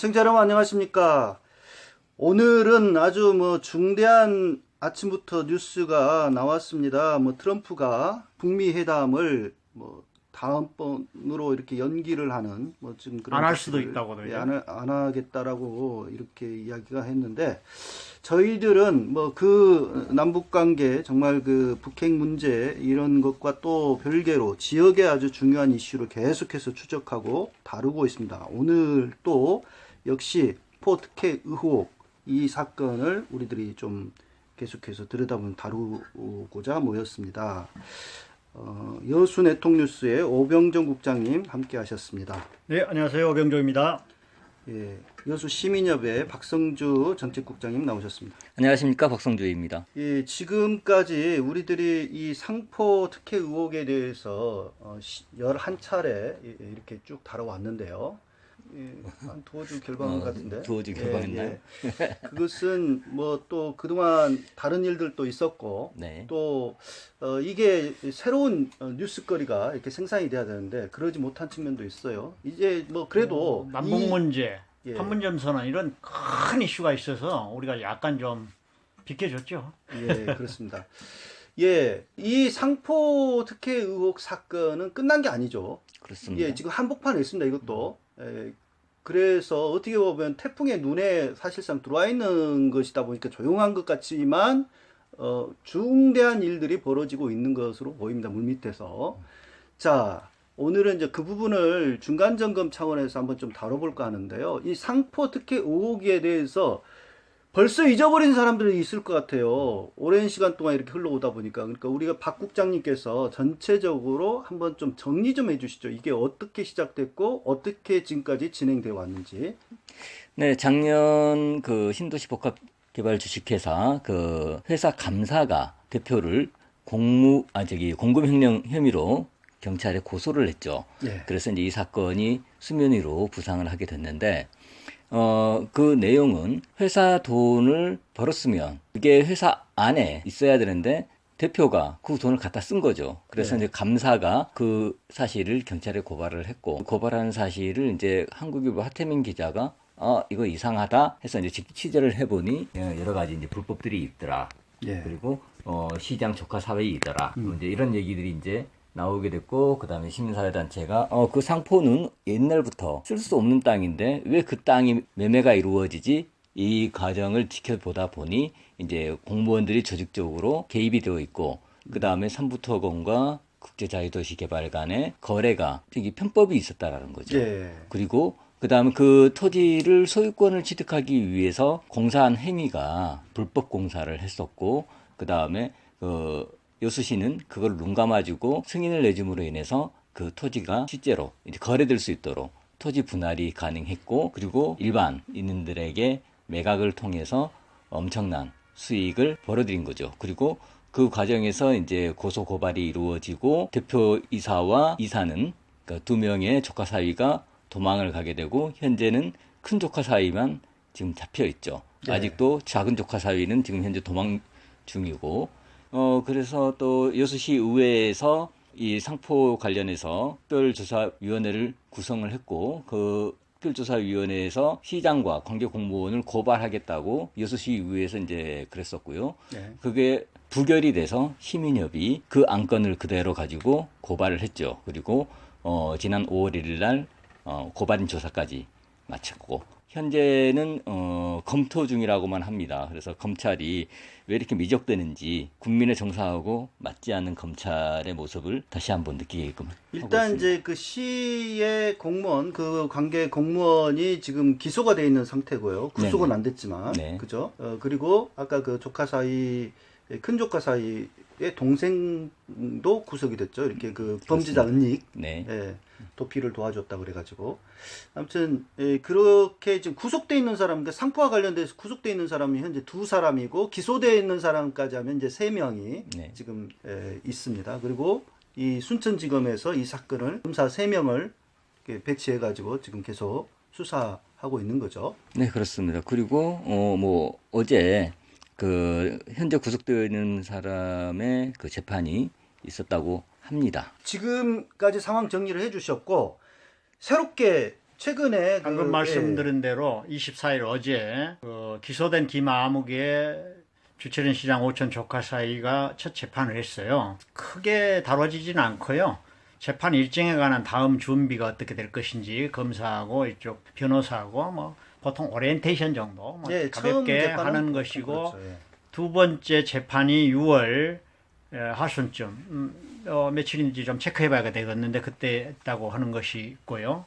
시청자 여러분 안녕하십니까. 오늘은 아주 뭐 중대한 아침부터 뉴스가 나왔습니다. 뭐 트럼프가 북미 회담을 뭐 다음번으로 이렇게 연기를 하는 뭐 지금 그런 안 할 수도 것들을, 있다고. 예, 안, 하- 안 하겠다라고 이렇게 이야기가 했는데 저희들은 뭐 그 남북 관계 정말 그 북핵 문제 이런 것과 또 별개로 지역의 아주 중요한 이슈를 계속해서 추적하고 다루고 있습니다. 오늘 또 역시 포특혜 의혹 이 사건을 우리들이 좀 계속해서 들여다보면 다루고자 모였습니다. 어, 여수 네통뉴스의 오병정 국장님 함께 하셨습니다. 네, 안녕하세요. 오병조입니다. 예, 여수 시민협의 박성주 정책국장님 나오셨습니다. 안녕하십니까 박성주입니다. 예, 지금까지 우리들이 이 상포 특혜 의혹에 대해서 어, 11차례 이렇게 쭉 다뤄왔는데요. 예, 한 두어 주 결방한 어, 것 같은데. 두어 주 결방했나요? 예, 예. 그것은 뭐 또 그동안 다른 일들도 있었고 네. 또 어, 이게 새로운 어, 뉴스거리가 이렇게 생산이 돼야 되는데 그러지 못한 측면도 있어요. 이제 뭐 그래도 음, 남북 이- 문제, 예. 판문점 선언 이런 큰 이슈가 있어서 우리가 약간 좀 비켜줬죠. 예, 그렇습니다. 예, 이 상포 특혜 의혹 사건은 끝난 게 아니죠. 그렇습니다. 예, 지금 한복판에 있습니다, 이것도. 예, 그래서 어떻게 보면 태풍의 눈에 사실상 들어와 있는 것이다 보니까 조용한 것 같지만, 어, 중대한 일들이 벌어지고 있는 것으로 보입니다, 물 밑에서. 자, 오늘은 이제 그 부분을 중간 점검 차원에서 한번 좀 다뤄볼까 하는데요. 이 상포 특혜 의혹에 대해서 벌써 잊어버린 사람들이 있을 것 같아요. 오랜 시간 동안 이렇게 흘러오다 보니까. 그러니까 우리가 박 국장님께서 전체적으로 한번 좀 정리 좀 해주시죠. 이게 어떻게 시작됐고, 어떻게 지금까지 진행되어 왔는지. 네, 작년 그 신도시 복합 개발 주식회사 그 회사 감사가 대표를 공무 아 저기 공금 횡령 혐의로 경찰에 고소를 했죠. 예. 그래서 이제 이 사건이 수면 위로 부상을 하게 됐는데 어, 그 내용은 회사 돈을 벌었으면 그게 회사 안에 있어야 되는데 대표가 그 돈을 갖다 쓴 거죠. 그래서 네. 이제 감사가 그 사실을 경찰에 고발을 했고 고발하는 사실을 이제 한국일보 하태민 기자가 아 이거 이상하다 해서 이제 직접 취재를 해보니 여러 가지 이제 불법들이 있더라. 예. 그리고 어, 시장 조카 사회이더라. 뭐 이제 이런 얘기들이 이제 나오게 됐고 그 다음에 시민사회 단체가 어, 그 상포는 옛날부터 쓸 수 없는 땅인데 왜 그 땅이 매매가 이루어지지? 이 과정을 지켜보다 보니 이제 공무원들이 조직적으로 개입이 되어 있고 그 다음에 삼부토건과 국제자유도시개발 간의 거래가 이게 편법이 있었다라는 거죠. 예. 그리고 그다음에 그 토지를 소유권을 취득하기 위해서 공사한 행위가 불법 공사를 했었고 그다음에 그 여수시는 그걸 눈 감아주고 승인을 내줌으로 인해서 그 토지가 실제로 이제 거래될 수 있도록 토지 분할이 가능했고 그리고 일반인들에게 매각을 통해서 엄청난 수익을 벌어들인 거죠. 그리고 그 과정에서 이제 고소 고발이 이루어지고 대표 이사와 이사는 그두 명의 조카 사위가 도망을 가게 되고 현재는 큰 조카 사위만 지금 잡혀 있죠. 네. 아직도 작은 조카 사위는 지금 현재 도망 중이고 어 그래서 또 여수시 의회에서 이 상포 관련해서 특별조사위원회를 구성을 했고 그 특별조사위원회에서 시장과 관계 공무원을 고발하겠다고 여수시 의회에서 이제 그랬었고요. 예. 그게 부결이 돼서 시민협이 그 안건을 그대로 가지고 고발을 했죠. 그리고 어, 지난 5월 1일 날 어, 고발인 조사까지 마쳤고 현재는 어, 검토 중이라고만 합니다. 그래서 검찰이 왜 이렇게 미적되는지 국민의 정서하고 맞지 않는 검찰의 모습을 다시 한번 느끼게끔 일단. 이제 그 시의 공무원, 그 관계 공무원이 지금 기소가 돼 있는 상태고요. 구속은 네네. 안 됐지만. 네. 그죠? 어, 그리고 아까 그 조카 사이, 큰 조카 사이의 동생도 구속이 됐죠. 이렇게 그 범죄자 은닉. 네. 예, 도피를 도와줬다 그래가지고 아무튼 예, 그렇게 지금 구속돼 있는 사람, 그러니까 상포와 관련돼서 구속돼 있는 사람이 현재 두 사람이고 기소돼 있는 사람까지 하면 이제 세 명이 네. 지금 예, 있습니다. 그리고 이 순천지검에서 이 사건을 검사 세 명을 배치해가지고 지금 계속 수사하고 있는 거죠. 네, 그렇습니다. 그리고 어 뭐 어제 그 현재 구속되어 있는 사람의 그 재판이 있었다고 합니다. 지금까지 상황 정리를 해주셨고 새롭게 최근에 방금 그, 말씀드린 대로 24일 어제 그 기소된 김아무개 주철인 시장 오천 조카 사이가 첫 재판을 했어요. 크게 다뤄지진 않고요. 재판 일정에 관한 다음 준비가 어떻게 될 것인지 검사하고 이쪽 변호사하고 뭐 보통 오리엔테이션 정도 뭐 예, 예, 가볍게 하는 것이고 그렇죠, 예. 두 번째 재판이 6월 에, 하순쯤 음, 어, 며칠인지 좀 체크해봐야 되겠는데 그때 했다고 하는 것이 있고요.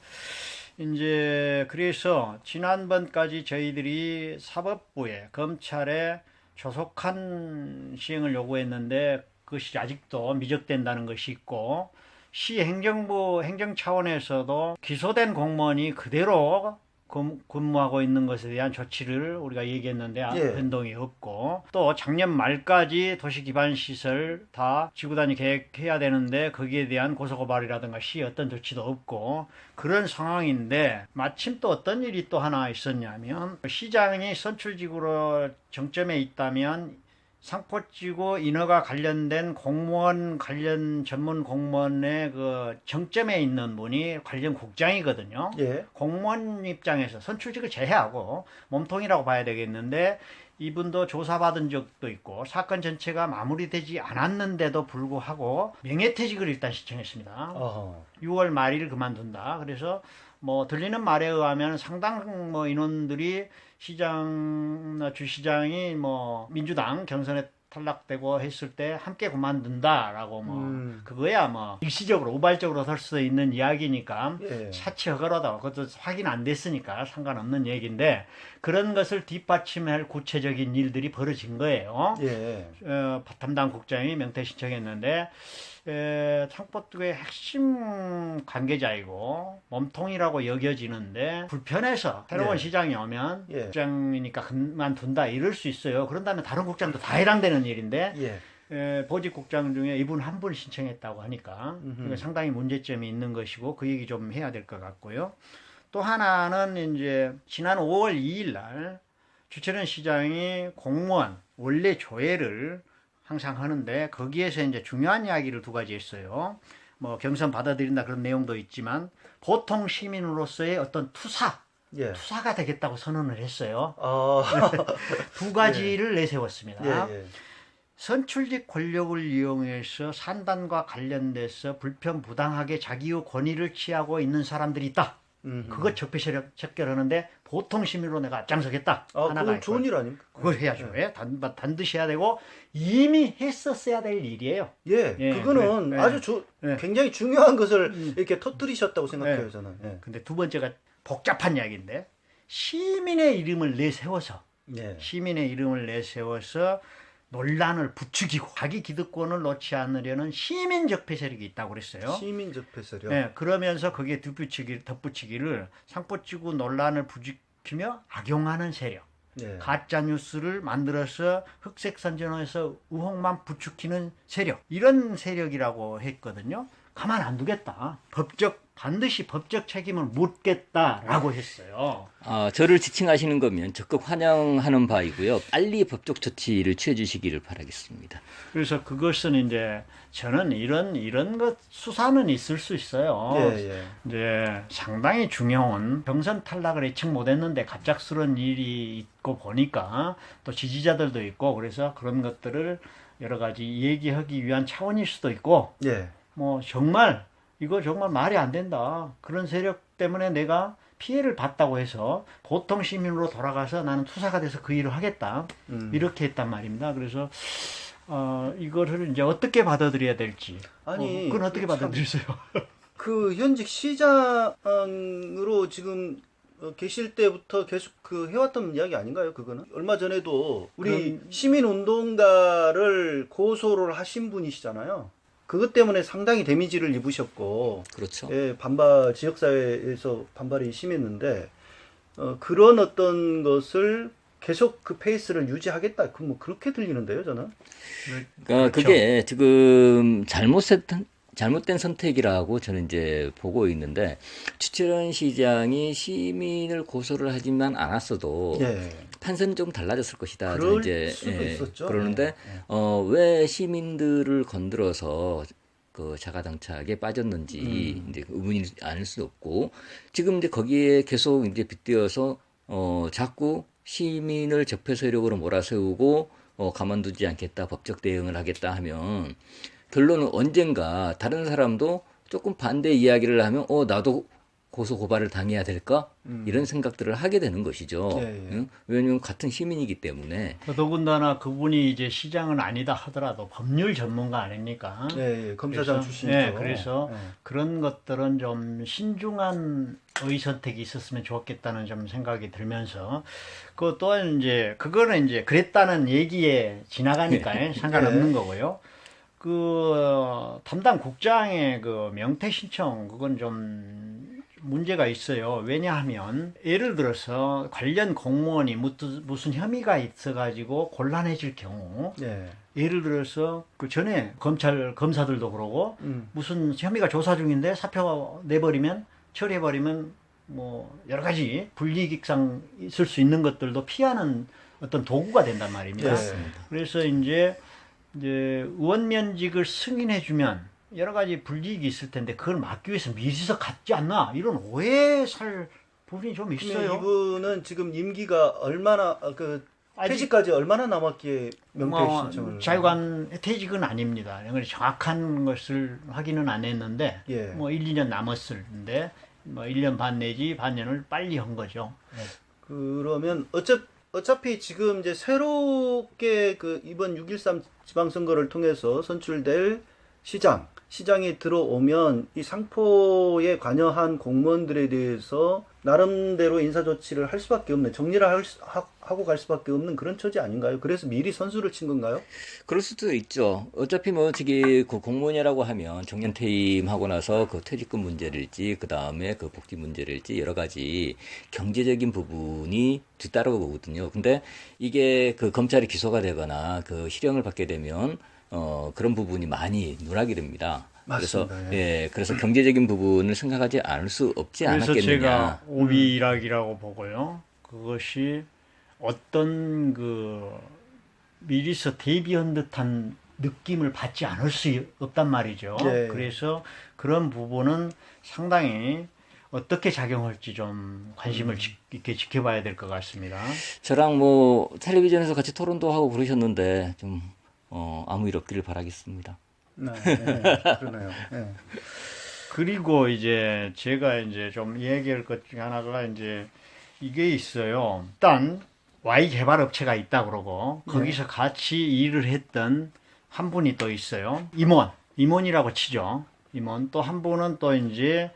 이제 그래서 지난번까지 저희들이 사법부에 검찰에 조속한 시행을 요구했는데 그것이 아직도 미적된다는 것이 있고 시 행정부 행정 차원에서도 기소된 공무원이 그대로 근- 근무하고 있는 것에 대한 조치를 우리가 얘기했는데 아, 예. 변동이 없고 또 작년 말까지 도시 기반 시설 다 지구단위 계획해야 되는데 거기에 대한 고소고발이라든가 시 어떤 조치도 없고 그런 상황인데 마침 또 어떤 일이 또 하나 있었냐면 시장이 선출직으로 정점에 있다면 상포지구 인허가 관련된 공무원 관련 전문 공무원의 그 정점에 있는 분이 관련 국장이거든요. 예. 공무원 입장에서 선출직을 제외하고 몸통이라고 봐야 되겠는데 이분도 조사받은 적도 있고 사건 전체가 마무리되지 않았는데도 불구하고 명예퇴직을 일단 신청했습니다. 어허. 6월 말일 그만둔다. 그래서 뭐 들리는 말에 의하면 상당 뭐 인원들이 시장 주시장이 뭐 민주당 경선에 탈락되고 했을 때 함께 그만둔다라고 뭐 음. 그거야 뭐 일시적으로 우발적으로 설 수 있는 이야기니까 예. 사치 허가로다 그것도 확인 안 됐으니까 상관없는 얘기인데 그런 것을 뒷받침할 구체적인 일들이 벌어진 거예요. 예. 어, 담당 국장이 명퇴 신청했는데 에, 창포특의 핵심 관계자이고 몸통이라고 여겨지는데 불편해서 새로운 예. 시장이 오면 예. 국장이니까 그만둔다 이럴 수 있어요. 그런다면 다른 국장도 다 해당되는 일인데 예. 에, 보직 국장 중에 이분 한 분 신청했다고 하니까 음흠. 상당히 문제점이 있는 것이고 그 얘기 좀 해야 될 것 같고요. 또 하나는 이제 지난 5월 2일 날 주철현 시장이 공무원 원래 조회를 항상 하는데 거기에서 이제 중요한 이야기를 두 가지 했어요. 뭐 경선 받아들인다 그런 내용도 있지만 보통 시민으로서의 어떤 투사, 예. 투사가 되겠다고 선언을 했어요. 아. 두 가지를 내세웠습니다. 예. 예. 선출직 권력을 이용해서 산단과 관련돼서 불편 부당하게 자기의 권위를 취하고 있는 사람들이 있다. 음. 그거 적폐 척결하는데 보통 시민으로 내가 앞장서겠다. 아, 하나가. 좋은 일 아닙니까? 그걸 해야죠. 예, 단, 반드시 해야 되고 이미 했었어야 될 일이에요. 예, 예, 그거는 그래. 아주 조, 예. 굉장히 중요한 것을 음. 이렇게 터뜨리셨다고 생각해요, 예. 저는. 예. 근데 두 번째가 복잡한 이야기인데 시민의 이름을 내세워서 예. 시민의 이름을 내세워서 논란을 부추기고 자기 기득권을 놓지 않으려는 시민 적 폐 세력이 있다고 그랬어요. 시민적 폐쇄력. 네, 그러면서 거기에 덧붙이기, 덧붙이기를 상포지구 논란을 부추기며 악용하는 세력, 예. 가짜 뉴스를 만들어서 흑색 선전에서 의혹만 부추기는 세력, 이런 세력이라고 했거든요. 가만 안 두겠다. 법적 반드시 법적 책임을 묻겠다라고 했어요. 아, 저를 지칭하시는 거면 적극 환영하는 바이고요. 빨리 법적 조치를 취해 주시기를 바라겠습니다. 그래서 그것은 이제 저는 이런 이런 것 수사는 있을 수 있어요. 예, 예. 이제 상당히 중요한 경선 탈락을 예측 못했는데 갑작스러운 일이 있고 보니까 또 지지자들도 있고 그래서 그런 것들을 여러 가지 얘기하기 위한 차원일 수도 있고 예. 뭐 정말 이거 정말 말이 안 된다 그런 세력 때문에 내가 피해를 봤다고 해서 보통 시민으로 돌아가서 나는 투사가 돼서 그 일을 하겠다 음. 이렇게 했단 말입니다. 그래서 어, 이거를 이제 어떻게 받아들여야 될지 아니, 어, 그건 어떻게 참- 받아들이세요? 그 현직 시장으로 지금 어, 계실 때부터 계속 그 해왔던 이야기 아닌가요? 그거는 얼마 전에도 우리 시민 운동가를 고소를 하신 분이시잖아요. 그것 때문에 상당히 데미지를 입으셨고, 그렇죠. 예, 반발 지역 사회에서 반발이 심했는데 어, 그런 어떤 것을 계속 그 페이스를 유지하겠다. 그 뭐 그렇게 들리는데요, 저는. 그러니까 그렇죠. 그게 지금 잘못된 잘못된 선택이라고 저는 이제 보고 있는데 추철현 시장이 시민을 고소를 하지만 않았어도 예. 판세는 좀 달라졌을 것이다. 그럴 이제 수도 예, 있었죠. 그러는데 예, 예. 어, 왜 시민들을 건드려서 그 자가당착에 빠졌는지 이제 의문이 아닐 수 없고 지금 이제 거기에 계속 이제 빗대어서 어 자꾸 시민을 적폐 세력으로 몰아세우고 어 가만두지 않겠다 법적 대응을 하겠다 하면 결론은 언젠가 다른 사람도 조금 반대 이야기를 하면 어 나도 고소 고발을 당해야 될까 이런 생각들을 하게 되는 것이죠. 예, 예. 응? 왜냐하면 같은 시민이기 때문에 더군다나 그분이 이제 시장은 아니다 하더라도 법률 전문가 아닙니까? 예, 예, 검사장 출신이죠. 예, 그래서 예. 그런 것들은 좀 신중한 의 선택이 있었으면 좋겠다는 좀 생각이 들면서 그 또한 이제 그거는 이제 그랬다는 얘기에 지나가니까 상관없는 거고요. 그 어, 담당 국장의 그 명퇴 신청 그건 좀 문제가 있어요. 왜냐하면 예를 들어서 관련 공무원이 무슨 혐의가 있어가지고 곤란해질 경우 예. 예를 들어서 그 전에 검찰 검사들도 그러고 음. 무슨 혐의가 조사 중인데 사표 내버리면 처리해버리면 뭐 여러 가지 불이익상 있을 수 있는 것들도 피하는 어떤 도구가 된단 말입니다. 예. 그래서 이제 이제 의원 면직을 승인해주면 여러 가지 불이익이 있을 텐데 그걸 막기 위해서 미리서 갔지 않나 이런 오해 살 부분이 좀 있어요. 이분은 지금 임기가 얼마나 아, 그 퇴직까지 얼마나 남았기에 명퇴 뭐 신청을 자유관 퇴직은 아닙니다. 그걸 정확한 것을 확인은 안 했는데 예. 뭐 1, 2년 남았을는데 뭐 1년 반 내지 반년을 빨리 한 거죠. 그러면 어차 어차피 지금 이제 새롭게 그 이번 6.13 지방선거를 통해서 선출될 시장 시장이 들어오면 이 상포에 관여한 공무원들에 대해서 나름대로 인사 조치를 할 수밖에 없는 정리를 할 수- 하, 하고 갈 수밖에 없는 그런 처지 아닌가요? 그래서 미리 선수를 친 건가요? 그럴 수도 있죠. 어차피 뭐 저기 그 공무원이라고 하면 정년 퇴임하고 나서 그 퇴직금 문제를지 그 다음에 그 복지 문제를지 여러 가지 경제적인 부분이 뒤따라오거든요. 근데 이게 그 검찰이 기소가 되거나 그 실형을 받게 되면 어 그런 부분이 많이 누락이 됩니다. 그래서 맞습니다. 예, 그래서 경제적인 부분을 생각하지 않을 수 없지 그래서 않았겠느냐. 제가 오비락이라고 보고요. 그것이 어떤 그 미리서 대비한 듯한 느낌을 받지 않을 수 없단 말이죠. 예. 그래서 그런 부분은 상당히 어떻게 작용할지 좀 관심을 지- 있게 지켜봐야 될 것 같습니다. 저랑 뭐 텔레비전에서 같이 토론도 하고 그러셨는데 좀 어, 아무 일 없기를 바라겠습니다. 네, 네, 그러네요. 네. 그리고 이제 제가 이제 좀 얘기할 것 중에 하나가 이제 이게 있어요. 일단 Y 개발 업체가 있다 그러고 거기서 같이 일을 했던 한 분이 또 있어요. 임원, 임원이라고 치죠. 임원 또 한 분은 또 이제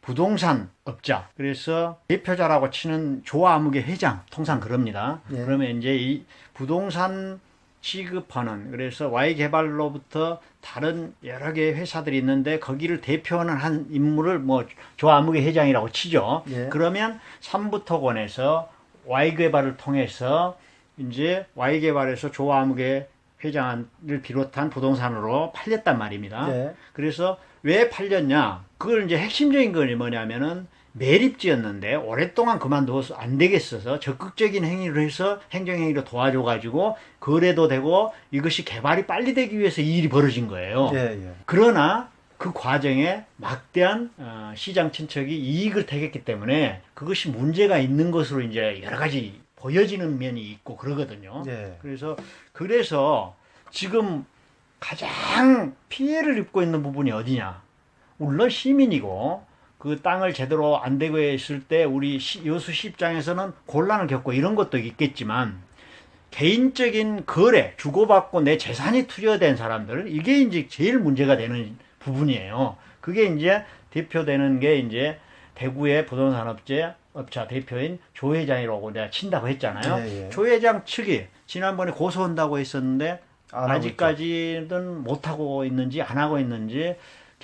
부동산 업자. 그래서 대표자라고 치는 조아무개 회장 통상 그럽니다. 예. 그러면 이제 이 부동산 취급하는 그래서 Y 개발로부터 다른 여러 개의 회사들이 있는데 거기를 대표하는 한 인물을 뭐 조아무개 회장이라고 치죠. 예. 그러면 삼부토건에서 Y 개발을 통해서 이제 Y 개발에서 조아무개 회장을 비롯한 부동산으로 팔렸단 말입니다. 예. 그래서 왜 팔렸냐? 그걸 이제 핵심적인 건 뭐냐면은 매립지였는데 오랫동안 그만둬서 안 되겠어서 적극적인 행위를 해서 행정행위로 도와줘가지고 거래도 되고 이것이 개발이 빨리 되기 위해서 이 일이 벌어진 거예요. 예, 예. 그러나 그 과정에 막대한 어, 시장 친척이 이익을 택했기 때문에 그것이 문제가 있는 것으로 이제 여러 가지 보여지는 면이 있고 그러거든요. 예. 그래서 그래서 지금 가장 피해를 입고 있는 부분이 어디냐? 물론 시민이고 그 땅을 제대로 안 되고 했을 때 우리 시- 여수시 입장에서는 곤란을 겪고 이런 것도 있겠지만 개인적인 거래 주고받고 내 재산이 투여된 사람들 이게 이제 제일 문제가 되는 부분이에요. 그게 이제 대표되는 게 이제 대구의 부동산업체 업자 대표인 조 회장이라고 내가 친다고 했잖아요. 예, 예. 조 회장 측이 지난번에 고소한다고 했었는데 아직까지는 못 하고 있는지 안 하고 있는지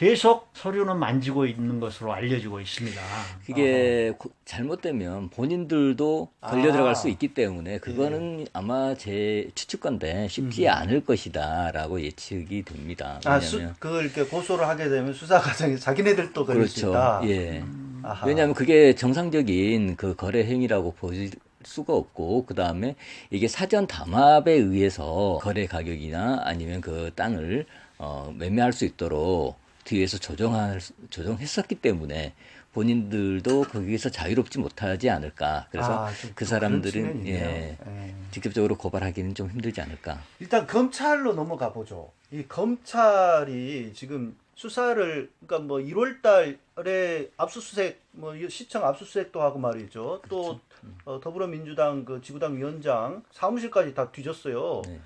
계속 서류는 만지고 있는 것으로 알려지고 있습니다. 그게 고- 잘못되면 본인들도 걸려 아. 들어갈 수 있기 때문에 그거는 아마 제 추측건데 쉽지 않을 것이다라고 예측이 됩니다. 아, 수, 그걸 이렇게 고소를 하게 되면 수사 과정에 자기네들도 걸릴 수 그렇죠. 있다. 예. 아하. 왜냐하면 그게 정상적인 그 거래 행위라고 볼 수가 없고 그 다음에 이게 사전 담합에 의해서 거래 가격이나 아니면 그 땅을 어, 매매할 수 있도록 뒤에서 조정할 수- 조정했었기 때문에 본인들도 거기에서 자유롭지 못하지 않을까. 그래서 아, 좀그 사람들은. 예, 예. 직접적으로 고발하기는 좀 힘들지 않을까. 일단 검찰로 넘어가 보죠. 이 검찰이 지금 수사를 그러니까 뭐 1월 달에 압수수색 뭐 시청 압수수색도 하고 말이죠. 또 어, 더불어민주당 그 지구당 위원장 사무실까지 다 뒤졌어요. 네.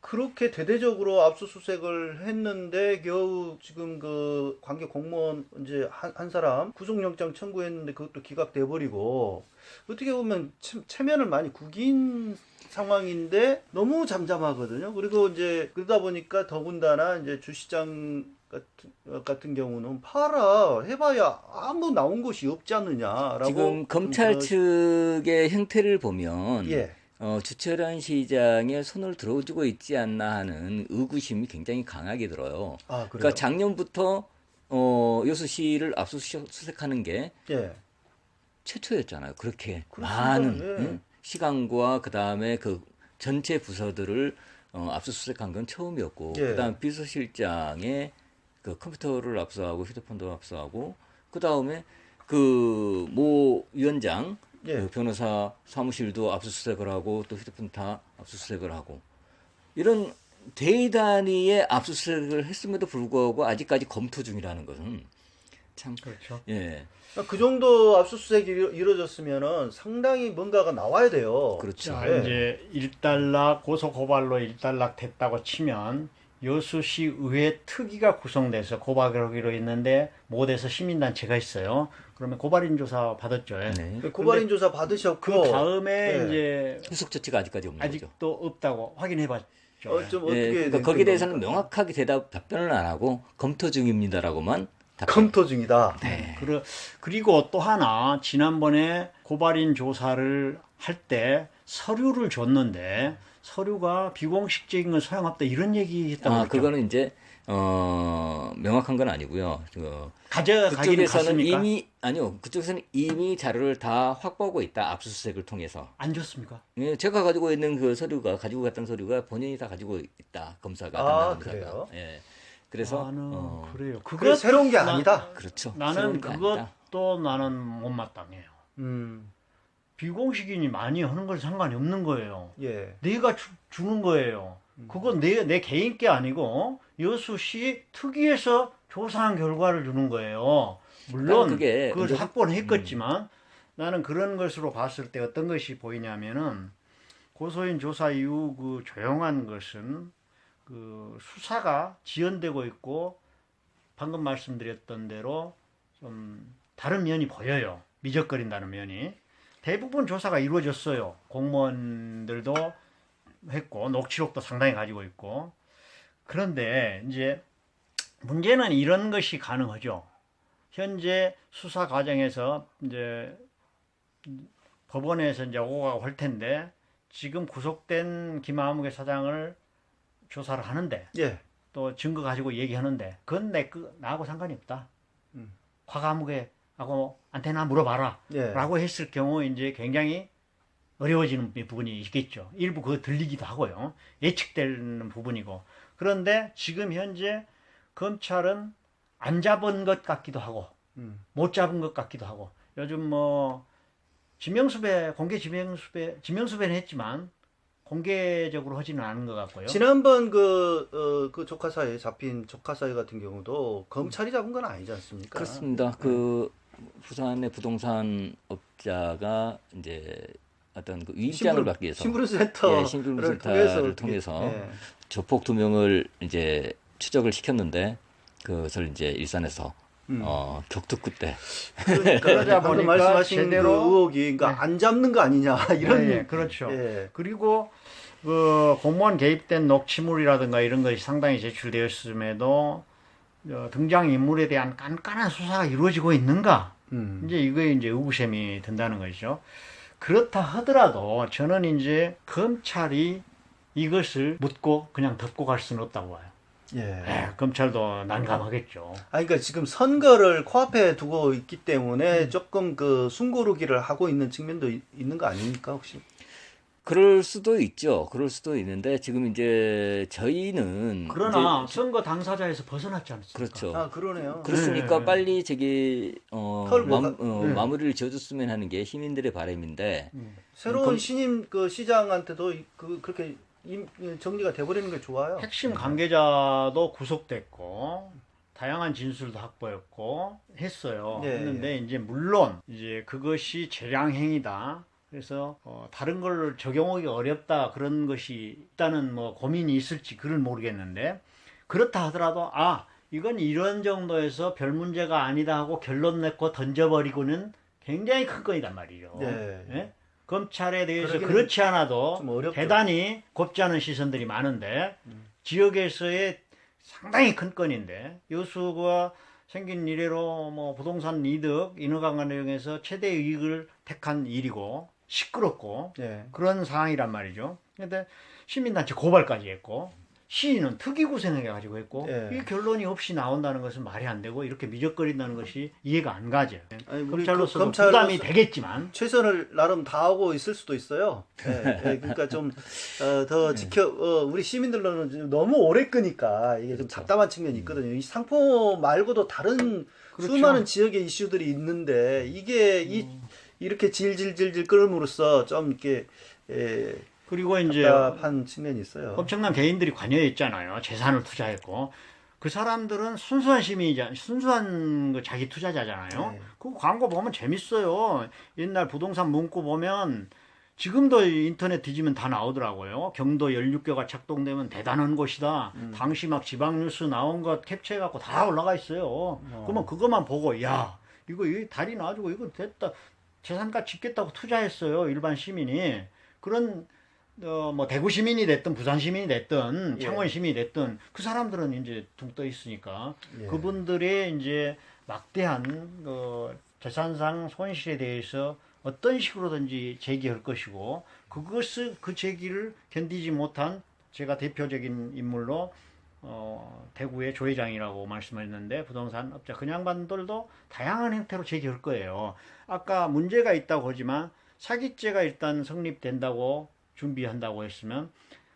그렇게 대대적으로 압수수색을 했는데 겨우 지금 그 관계 공무원 이제 한, 한 사람 구속영장 청구했는데 그것도 기각돼 버리고 어떻게 보면 체, 체면을 많이 구긴 상황인데 너무 잠잠하거든요. 그리고 이제 그러다 보니까 더군다나 이제 주시장 같은, 어, 같은 경우는 팔아 해봐야 아무 나온 것이 없지 않느냐라고 지금 검찰 그- 측의 형태를 보면 예 어, 주철한 시장의 손을 들어주고 있지 않나 하는 의구심이 굉장히 강하게 들어요. 아 그러니까 작년부터 어, 여수 씨를 압수수색하는 게 예 최초였잖아요. 그렇게 그렇습니다. 많은 예. 응? 시간과 그 다음에 그 전체 부서들을 어, 압수수색한 건 처음이었고, 예. 그다음 비서실장의 그 컴퓨터를 압수하고 휴대폰도 압수하고, 그 다음에 그 모 위원장 예. 그 변호사 사무실도 압수수색을 하고 또 휴대폰 다 압수수색을 하고 이런 대단위의 압수수색을 했음에도 불구하고 아직까지 검토 중이라는 것은 참 그렇죠. 예. 그 정도 압수수색이 이루- 이루어졌으면은 상당히 뭔가가 나와야 돼요. 그렇죠. 자, 네. 이제 일단락 고소 고발로 일단락 됐다고 치면 여수시 의회 특위가 구성돼서 고발을 하기로 했는데 못해서 시민단체가 있어요. 그러면 고발인 조사 받았죠. 네. 그 고발인 조사 받으셨고 그 다음에 네. 이제 후속 조치가 아직까지 없는 거죠. 아직도 없다고 확인해봤죠. 어, 좀 예, 어떻게 그러니까 된 거기에 대해서는? 명확하게 대답 답변을 안 하고 검토 중입니다라고만 답변. 검토 중이다. 네. 그러, 그리고 또 하나 지난번에 고발인 조사를 할 때 서류를 줬는데 서류가 비공식적인 건 소용없다 이런 얘기 했다고 아, 그랬죠. 그거는 이제 어, 명확한 건 아니고요. 그 그쪽에서는? 이미 아니요. 그쪽에서는 이미 자료를 다 확보하고 있다. 압수수색을 통해서. 안 줬습니까? 예, 제가 가지고 있는 그 서류가 가지고 갔던 서류가 본인이 다 가지고 있다. 검사가 아, 검사가. 그래요? 예. 그래서 나는 어, 그래요. 그게 새로운 게 나- 아니다. 그렇죠. 나는 게 아니다. 그것도 나는 못 마땅해요. 음, 비공식인이 많이 하는 건 상관이 없는 거예요. 예. 내가 주, 주는 거예요. 그건 내, 내 개인 게 아니고 여수시 특위에서 조사한 결과를 주는 거예요. 물론 그게 그걸 이제- 확보는 했겠지만 나는 그런 것으로 봤을 때 어떤 것이 보이냐면은 고소인 조사 이후 그 조용한 것은 그 수사가 지연되고 있고 방금 말씀드렸던 대로 좀 다른 면이 보여요. 미적거린다는 면이. 대부분 조사가 이루어졌어요. 공무원들도 했고 녹취록도 상당히 가지고 있고 그런데 이제 문제는 이런 것이 가능하죠. 현재 수사 과정에서 이제 법원에서 이제 오가고 할 텐데 지금 구속된 김아무개 사장을 조사를 하는데 예. 또 증거 가지고 얘기하는데 그건 내 그, 나하고 상관이 없다. 음. 과감하게 하고 안테나 물어봐라. 예. 라고 했을 경우 이제 굉장히 어려워지는 부분이 있겠죠. 일부 그거 들리기도 하고요. 예측되는 부분이고. 그런데 지금 현재 검찰은 안 잡은 것 같기도 하고 음. 못 잡은 것 같기도 하고 요즘 뭐 지명수배 공개 지명수배 지명수배는 했지만 공개적으로 하지는 않은 것 같고요. 지난번 그, 어, 그 조카사에 잡힌 조카사회 같은 경우도 검찰이 잡은 건 아니지 않습니까? 그렇습니다. 그 부산의 부동산 업자가 이제 어떤 그 위입장을 신분- 받기 위해서 신분센터를 예, 신분센터를 통해서, 통해서 예. 조폭 두 명을 이제 추적을 시켰는데 그것을 이제 일산에서 음. 어, 격투구 때 그러니까 방금 보니까 말씀하신 제대로- 그 의혹이 그러니까 안 잡는 거 아니냐 이런 예, 예, 그렇죠. 예. 그리고 그 공무원 개입된 녹취물이라든가 이런 것이 상당히 제출되었음에도 어, 등장 인물에 대한 깐깐한 수사가 이루어지고 있는가? 음. 이제 이거에 이제 의구심이 든다는 것이죠. 그렇다 하더라도 저는 이제 검찰이 이것을 묻고 그냥 덮고 갈 수는 없다고 봐요. 예. 예, 검찰도 난감하겠죠. 아, 그러니까 지금 선거를 코앞에 두고 있기 때문에 음. 조금 그 숨고르기를 하고 있는 측면도 이- 있는 거 아닙니까 혹시? 그럴 수도 있죠. 그럴 수도 있는데 지금 이제 저희는 그러나 이제 선거 당사자에서 벗어났지 않습니까? 그렇죠. 아 그러네요. 그렇으니까 네. 빨리 저기 어, 털 마, 어, 네. 마무리를 지어줬으면 하는 게 시민들의 바람인데 새로운 그럼- 신임 그 시장한테도 이- 그 그렇게 임- 정리가 돼버리는 게 좋아요. 핵심 관계자도 구속됐고 다양한 진술도 확보했고 했어요. 네. 했는데 이제 물론 이제 그것이 재량 행위다. 그래서 어, 다른 걸 적용하기 어렵다 그런 것이 있다는 뭐 고민이 있을지 그를 모르겠는데 그렇다 하더라도 아 이건 이런 정도에서 별 문제가 아니다 하고 결론 내고 던져버리고는 굉장히 큰 건이단 말이죠. 네. 예? 검찰에 대해서 그렇지 않아도. 대단히 곱지 않은 시선들이 많은데 지역에서의 상당히 큰 건인데 여수가 생긴 이래로 뭐 부동산 이득 인허가관을 이용해서 최대 이익을 택한 일이고 시끄럽고 네. 그런 상황이란 말이죠. 근데 시민단체 고발까지 했고 시인은 특이구 생해가지고 했고 예. 이 결론이 없이 나온다는 것은 말이 안 되고 이렇게 미적거린다는 것이 이해가 안 가죠. 아니, 우리 검찰로서 그- 부담이 되겠지만 최선을 나름 다하고 있을 수도 있어요. 예, 예, 그러니까 좀더 지켜 어, 우리 시민들로는 좀 너무 오래 끄니까 이게 좀 답답한 측면이 있거든요. 이 상포 말고도 다른 그렇죠. 수많은 지역의 이슈들이 있는데 이게 이 이렇게 질질질질 끓음으로써 좀 이렇게 예, 그리고 이제 답답한 측면이 있어요. 엄청난 개인들이 관여했잖아요. 재산을 투자했고 그 사람들은 순수한 시민이자 순수한 그 자기 투자자잖아요. 네. 그 광고 보면 재밌어요. 옛날 부동산 문구 보면 지금도 인터넷 뒤지면 다 나오더라고요. 경도 16개가 착동되면 대단한 곳이다. 음. 당시 막 지방 뉴스 나온 것 캡처해 갖고 다 올라가 있어요. 그러면 그것만 보고 야 이거 이 다리 놔주고 이거 됐다 재산가 짓겠다고 투자했어요. 일반 시민이 그런 어, 뭐 대구 시민이 됐든 부산 시민이 됐든 예. 창원 시민이 됐든 그 사람들은 이제 둥 떠 있으니까 예. 그분들의 이제 막대한 그 재산상 손실에 대해서 어떤 식으로든지 제기할 것이고 그것을 그 제기를 견디지 못한 제가 대표적인 인물로 어, 대구의 조 회장이라고 말씀했는데 부동산 업자 그냥반들도 다양한 형태로 제기할 거예요. 아까 문제가 있다고 하지만 사기죄가 일단 성립된다고 준비한다고 했으면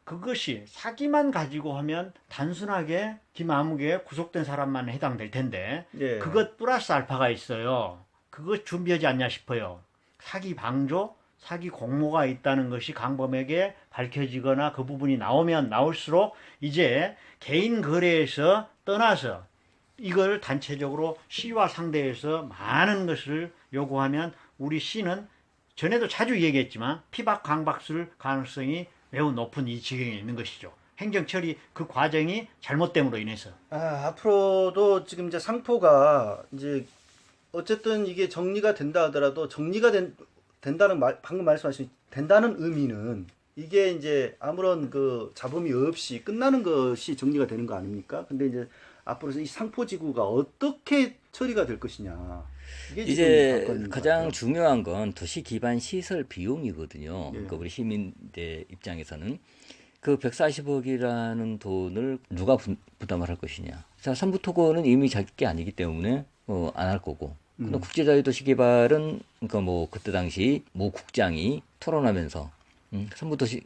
그것이 사기만 가지고 하면 단순하게 김아무개 구속된 사람만 해당될 텐데 예. 그것 플러스 알파가 있어요. 그것 준비하지 않냐 싶어요. 사기 방조, 사기 공모가 있다는 것이 강범에게 밝혀지거나 그 부분이 나오면 나올수록 이제 개인 거래에서 떠나서 이걸 단체적으로 시와 상대해서 많은 것을 요구하면 우리 시는 전에도 자주 얘기했지만 피박 강박술 가능성이 매우 높은 이 지경에 있는 것이죠. 행정 처리 그 과정이 잘못됨으로 인해서 아, 앞으로도 지금 이제 상포가 이제 어쨌든 이게 정리가 된다 하더라도 정리가 된, 된다는 말, 방금 말씀하신 된다는 의미는 이게 이제 아무런 그 잡음이 없이 끝나는 것이 정리가 되는 거 아닙니까? 근데 이제 앞으로 이 상포 지구가 어떻게 처리가 될 것이냐. 이게 이제 가장. 중요한 건 도시 기반 시설 비용이거든요. 예. 그러니까 우리 시민들 입장에서는 그 140억이라는 돈을 누가 부, 부담을 할 것이냐. 자, 삼부토건은 이미 자기 게 아니기 때문에 어, 안 할 거고. 음. 근데 국제자유도시 개발은 그러니까 뭐 그때 당시 모 국장이 토론하면서 음, 삼부도시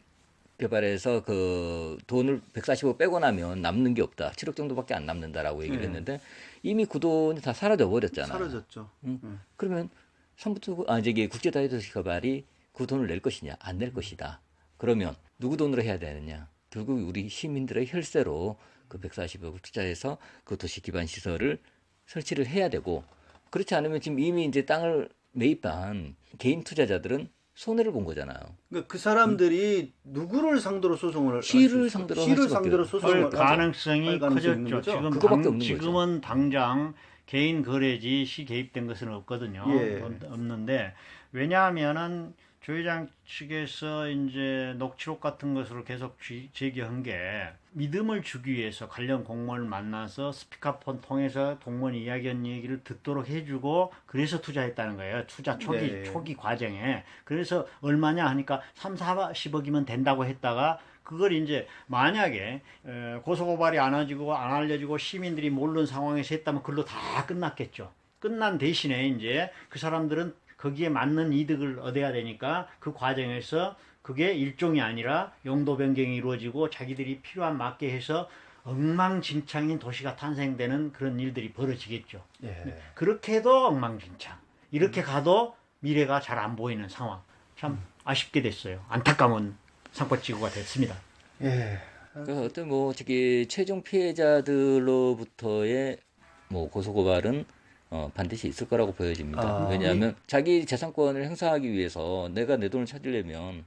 개발에서 그 돈을 145 빼고 나면 남는 게 없다. 7억 정도밖에 안 남는다라고 얘기를 네. 했는데 이미 그 돈이 다 사라져 버렸잖아요. 사라졌죠. 음. 그러면 삼부토 아 저기 국제 다이도시 개발이 그 돈을 낼 것이냐 안 낼 것이다. 그러면 누구 돈으로 해야 되느냐? 결국 우리 시민들의 혈세로 그 140억을 투자해서 그 도시 기반 시설을 설치를 해야 되고 그렇지 않으면 지금 이미 이제 땅을 매입한 개인 투자자들은 손해를 본 거잖아요. 그러니까 그 사람들이 누구를 상대로 소송을 할 시를? 상대로 할 시를 상대로. 소송을. 가능성이 할 가능성이 있는 커졌죠. 지금 그거밖에 당, 없는 거죠. 지금은 당장 개인 거래지 시 개입된 것은 없거든요. 예. 없- 없는데 왜냐하면은 조 회장 측에서 이제 녹취록 같은 것으로 계속 쥐- 제기한 게 믿음을 주기 위해서 관련 공무원을 만나서 스피커폰 통해서 공무원이 이야기한 얘기를 듣도록 해주고 그래서 투자했다는 거예요. 투자 초기 네. 초기 과정에 그래서 얼마냐 하니까 3, 40억이면 된다고 했다가 그걸 이제 만약에 에, 고소고발이 안 해지고 안 알려지고 시민들이 모르는 상황에서 했다면 그걸로 다 끝났겠죠. 끝난 대신에 이제 그 사람들은 거기에 맞는 이득을 얻어야 되니까 그 과정에서 그게 일종이 아니라 용도 변경이 이루어지고 자기들이 필요한 맞게 해서 엉망진창인 도시가 탄생되는 그런 일들이 벌어지겠죠. 예. 그렇게 해도 엉망진창. 이렇게 가도 미래가 잘 안 보이는 상황. 참 아쉽게 됐어요. 안타까운 상포지구가 됐습니다. 예. 그래서 어떤 뭐 저기 최종 피해자들로부터의 뭐 고소 고발은 어, 반드시 있을 거라고 보여집니다. 아. 왜냐하면 자기 재산권을 행사하기 위해서 내가 내 돈을 찾으려면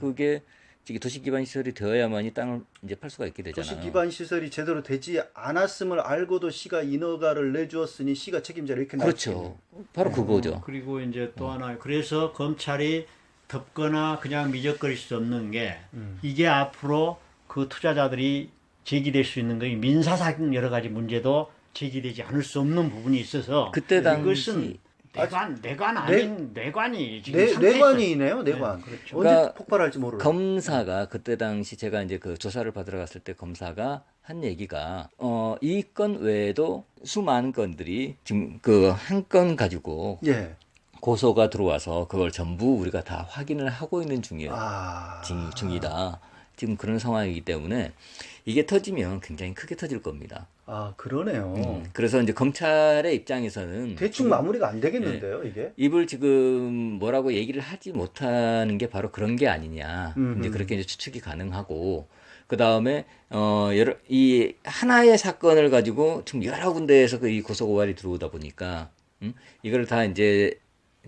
그게 저기 도시 기반 시설이 되어야만이 땅을 이제 팔 수가 있게 되잖아요. 도시 기반 시설이 제대로 되지 않았음을 알고도 시가 인허가를 내주었으니 시가 책임자 이렇게 그렇죠. 바로 그거죠. 그리고 이제 또 하나 그래서 검찰이 덮거나 그냥 미적거릴 수 없는 게 이게 앞으로 그 투자자들이 제기될 수 있는 게 민사상 여러 가지 문제도 제기되지 않을 수 없는 부분이 있어서 그때 당시 이것은 내관 내관 아닌 내관이 지금 내, 상태에서 내관이네요, 내관. 네, 그렇죠. 언제 그러니까 폭발할지 모르는. 검사가 그때 당시 제가 이제 그 조사를 받으러 갔을 때 검사가 한 얘기가 어 이 건 외에도 수많은 건들이 지금 그 한 건 가지고 예. 고소가 들어와서 그걸 전부 우리가 다 확인을 하고 있는 중이에요. 아. 중, 중이다. 지금 그런 상황이기 때문에 이게 터지면 굉장히 크게 터질 겁니다. 아, 그러네요. 음, 그래서 이제 검찰의 입장에서는 대충 마무리가 안 되겠는데요, 이게? 입을 지금 뭐라고 얘기를 하지 못하는 게 바로 그런 게 아니냐. 음흠. 이제 그렇게 이제 추측이 가능하고 그 다음에 어 여러 이 하나의 사건을 가지고 지금 여러 군데에서 그 이 고소 고발이 들어오다 보니까 음? 이걸 다 이제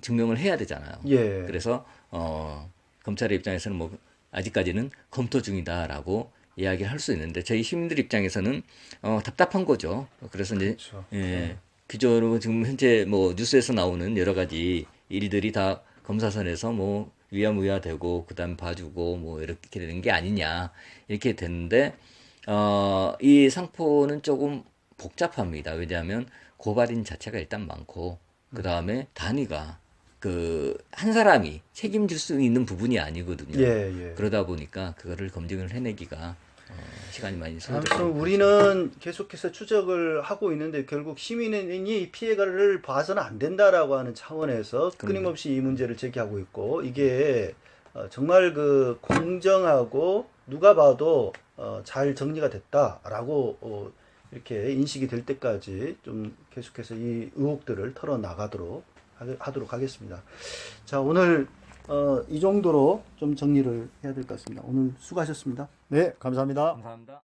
증명을 해야 되잖아요. 예. 그래서 어 검찰의 입장에서는 뭐 아직까지는 검토 중이다라고 이야기를 할 수 있는데 저희 시민들 입장에서는 어 답답한 거죠. 그래서 이제 그렇죠. 예. 기존으로 지금 현재 뭐 뉴스에서 나오는 여러 가지 일들이 다 검사선에서 뭐 위야무야 되고 그다음 봐주고 뭐 이렇게 되는 게 아니냐 이렇게 됐는데 어 이 상포는 조금 복잡합니다. 왜냐하면 고발인 자체가 일단 많고 그 다음에 단위가 그 한 사람이 책임질 수 있는 부분이 아니거든요. 예, 예. 그러다 보니까 그거를 검증을 해내기가 어, 시간이 많이 아무튼 것 우리는 계속해서 추적을 하고 있는데 결국 시민이 이 피해가를 봐서는 안 된다라고 하는 차원에서 끊임없이 이 문제를 제기하고 있고 이게 어, 정말 그 공정하고 누가 봐도 어, 잘 정리가 됐다라고 어, 이렇게 인식이 될 때까지 좀 계속해서 이 의혹들을 털어 나가도록 하도록 하겠습니다. 자 오늘 어, 이 정도로 좀 정리를 해야 될 것 같습니다. 오늘 수고하셨습니다. 네, 감사합니다. 감사합니다.